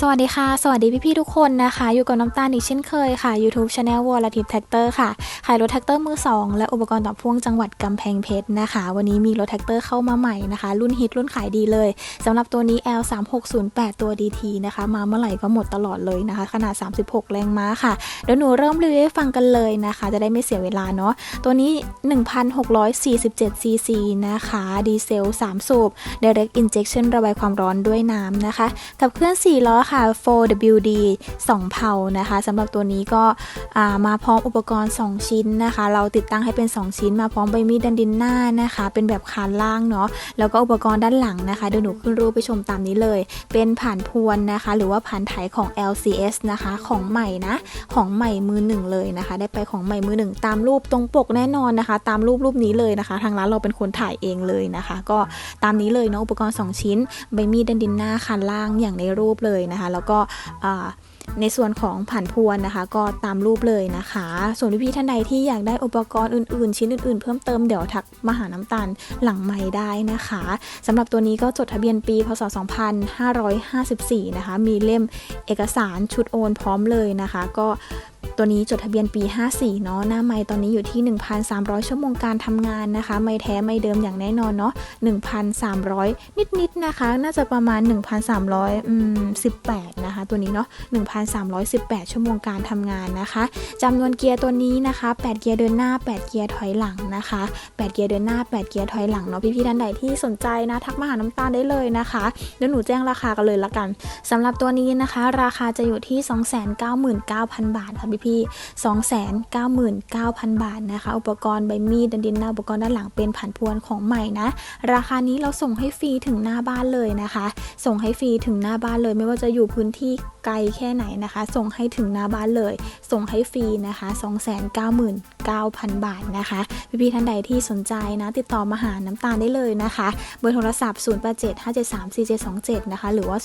สวัสดีค่ะ สวัสดีพี่ๆทุกคนนะคะ อยู่กับน้ำตาลอีกเช่นเคยค่ะ YouTube Channel วอลทิปแท็กเตอร์ค่ะ ขายรถแท็กเตอร์มือ 2 และอุปกรณ์ต่อพ่วงจังหวัดกำแพงเพชรนะคะ วันนี้มีรถแท็กเตอร์เข้ามาใหม่นะคะ รุ่นฮิตรุ่นขายดีเลยสำหรับตัวนี้ L3608 ตัว DT นะคะ มาเมื่อไหร่ก็หมดตลอดเลยนะคะ ขนาด 36 แรงม้าค่ะ เดี๋ยวหนูเริ่มรีวิวให้ฟังกันเลยนะคะ จะได้ไม่เสียเวลาเนาะ ตัวนี้ 1,647 cc นะคะ ดีเซล 3 สูบ Direct Injection ระบายความร้อนด้วยน้ำนะคะ กับเครื่อง4ล้อค่ะ 4WD 2เพานะคะสำหรับตัวนี้ก็มาพร้อมอุปกรณ์ 2 ชิ้นนะคะ เราติดตั้งให้เป็น 2 ชิ้น มาพร้อมใบมีดดันดินหน้านะคะ เป็นแบบคานล่างเนาะแล้วก็อุปกรณ์ด้านหลังนะคะเดี๋ยวหนูขึ้นรูปไปชมตามนี้เลย เป็นผ่านพวนนะคะ หรือว่าผ่านไถของ LCS นะคะของใหม่นะของใหม่มือหนึ่งเลยนะคะ ได้ไปของใหม่มือหนึ่งตามรูปตรงปกแน่นอนนะคะ ตามรูปรูปนี้เลยนะคะ ทางร้านเราเป็นคนถ่ายเองเลยนะคะ ก็ตามนี้เลยเนาะอุปกรณ์ 2 ชิ้นใบมีดดันดินหน้าคันล่างอย่างในรูปเลยนะคะ แล้วก็ในส่วนของผ่านพวนนะคะ ก็ตามรูปเลยนะคะ ส่วนพี่ๆท่านใดที่อยากได้อุปกรณ์อื่นๆ ชิ้นอื่นๆ เพิ่มเติมเดี๋ยวทักมาหาน้ำตาลหลังไม้ได้นะคะสำหรับตัวนี้ก็จดทะเบียนปีพศ 2554 นะคะ มีเล่มเอกสารชุดโอนพร้อมเลยนะคะ ก็ ตัวนี้จดทะเบียนปี 54 เนาะหน้าไม่ตอนนี้อยู่ที่ 1,300 ชั่วโมงการทำงานนะคะ ไม่แท้ไม่เดิมอย่างแน่นอนเนาะ1,300 นิดๆนะคะ น่าจะประมาณ 1,318 นะคะ ตัวนี้เนาะ1,318 ชั่วโมงการทำงานนะคะจำนวนเกียร์ตัวนี้นะคะ 8 เกียร์เดินหน้า 8 เกียร์ถอยหลังนะคะ 8 เกียร์เดินหน้า 8 เกียร์ถอยหลังเนาะพี่ๆท่านใดที่สนใจนะทักมาหาน้ำตาลได้เลยนะคะเดี๋ยวหนูแจ้งราคากันเลยละกันสำหรับตัวนี้นะคะ ราคาจะอยู่ที่ 299,000 บาทค่ะพี่พี่ 299,000 บาทนะคะ อุปกรณ์ใบมีดดันดินหน้าอุปกรณ์ด้านหลังเป็นผ่านพวนของใหม่นะ ราคานี้เราส่งให้ฟรีถึงหน้าบ้านเลยนะคะ ส่งให้ฟรีถึงหน้าบ้านเลยไม่ว่าจะอยู่พื้นที่ไกลแค่ไหนนะคะ ส่งให้ถึงหน้าบ้านเลย ส่งให้ฟรีนะคะ 9,000 บาทนะคะ พี่ๆท่านใดที่สนใจนะ ติดต่อมาหาน้ำตาลได้เลยนะคะ เบอร์โทรศัพท์ 0875734727 นะคะ หรือว่า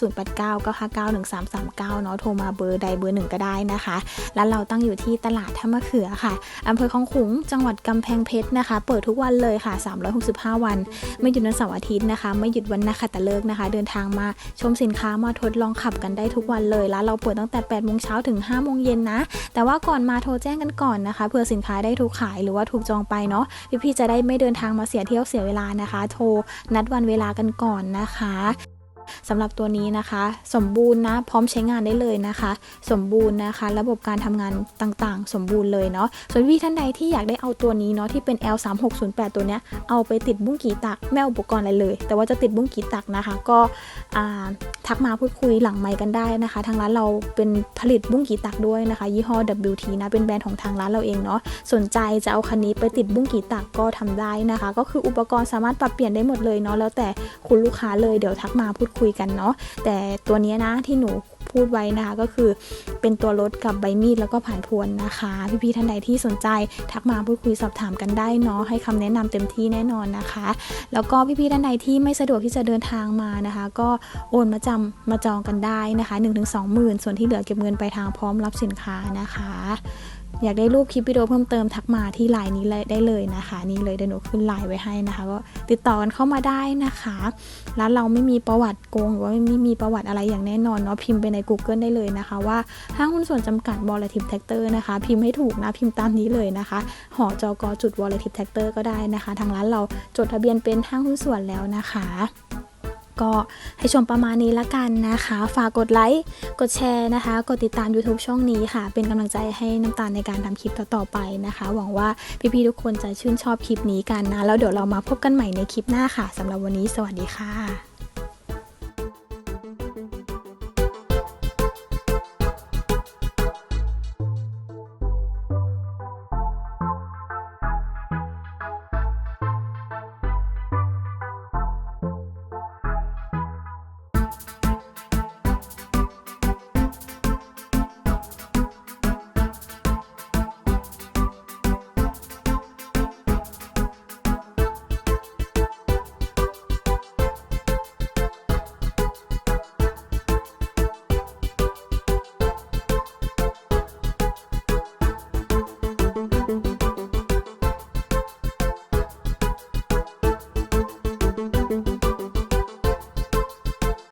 0899591339 เนาะโทรมาเบอร์ใดเบอร์หนึ่งก็ได้นะคะร้านเราตั้งอยู่ที่ตลาดท่ามะเขือค่ะอำเภอคลองขุง จังหวัดกำแพงเพชรนะคะ เปิดทุกวันเลยค่ะ 365 วัน ไม่หยุดวันเสาร์อาทิตย์นะคะ ไม่หยุดวันนักขัตฤกษ์นะคะ เดินทางมาชมสินค้ามาทดลองขับกันได้ทุกวันเลยร้านเราเปิดตั้งแต่8โมงเช้าถึง5โมงเย็นนะ แต่ว่าก่อนมาโทรแจ้งกันก่อนนะคะเผื่อสินค้าได้ได้ถูกขายหรือว่าถูกจองไปเนาะพี่ๆจะได้ไม่เดินทางมาเสียเที่ยวเสียเวลานะคะ โทรนัดวันเวลากันก่อนนะคะ สำหรับตัวนี้นะคะ สมบูรณ์นะพร้อมใช้งานได้เลยนะคะ สมบูรณ์นะคะ ระบบการทำงานต่างๆ สมบูรณ์เลยเนาะส่วนพี่ท่านใดที่อยากได้เอาตัวนี้เนาะที่เป็น L3608 ตัวเนี้ยเอาไปติดบุ้งกีตักไม่อุปกรณ์อะไรเลย แต่ว่าจะติดบุ้งกีตักนะคะ ก็ทักมาพูดคุยหลังไมค์กันได้นะคะ ทางร้านเราเป็นผลิตบุ้งกีตักด้วยนะคะ ยี่ห้อ WT นะเป็นแบรนด์ของทางร้านเราเองเนาะสนใจจะเอาคันนี้ไปติดบุ้งกีตักก็ทำได้นะคะ ก็คืออุปกรณ์สามารถปรับเปลี่ยนได้หมดเลยเนาะแล้วแต่คุณลูกค้าเลยเดี๋ยวทักมาพูดคุยกันเนาะแต่ตัวนี้นะที่หนูพูดไว้นะคะก็คือเป็นตัวรถกับใบมีดแล้วก็ผ่านพวนนะคะ พี่ๆท่านใดที่สนใจทักมาพูดคุยสอบถามกันได้เนาะให้คำแนะนำเต็มที่แน่นอนนะคะ แล้วก็พี่ๆท่านใดที่ไม่สะดวกที่จะเดินทางมานะคะ ก็โอนมาจำมาจองกันได้นะคะ 1-2หมื่นส่วนที่เหลือเก็บเงินไปทางพร้อมรับสินค้านะคะ อยากได้รูปคลิปวิดีโอเพิ่มเติมทักมาที่ไลน์นี้เลยได้เลยนะคะ นี่เลยเดี๋ยวหนูขึ้นไลน์ไว้ให้นะคะ ก็ติดต่อกันเข้ามาได้นะคะร้านเราไม่มีประวัติโกงหรือว่าไม่มีประวัติอะไรอย่างแน่นอนเนาะพิมพ์ไปใน Google ได้เลยนะคะ ว่าห้างหุ้นส่วนจำกัดบอลทิปแท็กเตอร์นะคะพิมพ์ให้ถูกนะพิมพ์ตามนี้เลยนะคะหอจอกจุดวอลทิปแท็กเตอร์ก็ได้นะคะ ทางร้านเราจดทะเบียนเป็นห้างหุ้นส่วนแล้วนะคะ ก็ให้ชมประมาณนี้ละกันนะคะ ฝากกดไลค์ กดแชร์นะคะ กดติดตาม YouTube ช่องนี้ค่ะ เป็นกำลังใจให้น้ำตาลในการทำคลิปต่อๆไปนะคะ หวังว่าพี่ๆทุกคนจะชื่นชอบคลิปนี้กันนะ แล้วเดี๋ยวเรามาพบกันใหม่ในคลิปหน้าค่ะสำหรับวันนี้ สวัสดีค่ะ